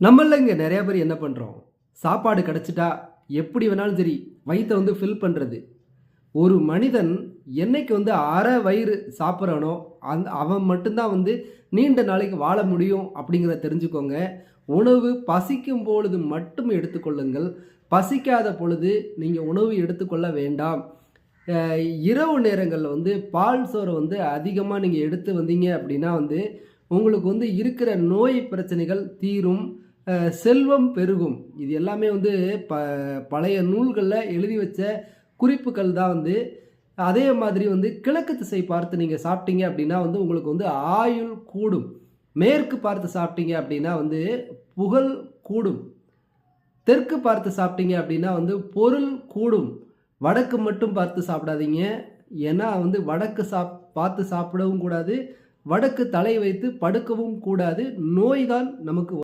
நம்மள இங்கே நிறைய பேர் என்ன பண்ணுறோம் சாப்பாடு கிடச்சிட்டா எப்படி வேணாலும் சரி வயிற்றை வந்து ஃபில் பண்ணுறது ஒரு மனிதன் என்னைக்கு வந்து அரை வயிறு சாப்பிட்றானோ அந் அவன் மட்டும்தான் வந்து நீண்ட நாளைக்கு வாழ முடியும் அப்படிங்கிறத தெரிஞ்சுக்கோங்க. உணவு பசிக்கும் பொழுது மட்டும் எடுத்துக்கொள்ளுங்கள். பசிக்காத பொழுது நீங்கள் உணவு எடுத்துக்கொள்ள வேண்டாம். இரவு நேரங்களில் வந்து பால் சோறை வந்து அதிகமாக நீங்கள் எடுத்து வந்தீங்க அப்படின்னா வந்து உங்களுக்கு வந்து இருக்கிற நோய் பிரச்சனைகள் தீரும் செல்வம் பெருகும். இது எல்லாமே வந்து ப பழைய நூல்களில் எழுதி வச்ச குறிப்புகள் தான் வந்து. அதே மாதிரி வந்து கிழக்கு திசை பார்த்து நீங்கள் சாப்பிட்டீங்க அப்படின்னா வந்து உங்களுக்கு வந்து ஆயுள் கூடும். மேற்கு பார்த்து சாப்பிட்டீங்க அப்படின்னா வந்து புகழ் கூடும். தெற்கு பார்த்து சாப்பிட்டீங்க அப்படின்னா வந்து பொருள் கூடும். வடக்கு மட்டும் பார்த்து சாப்பிடாதீங்க. ஏன்னா வந்து வடக்கு சாப் பார்த்து சாப்பிடவும் கூடாது. வடக்கு தலை வைத்து படுக்கவும் கூடாது. நோய்தான் நமக்கு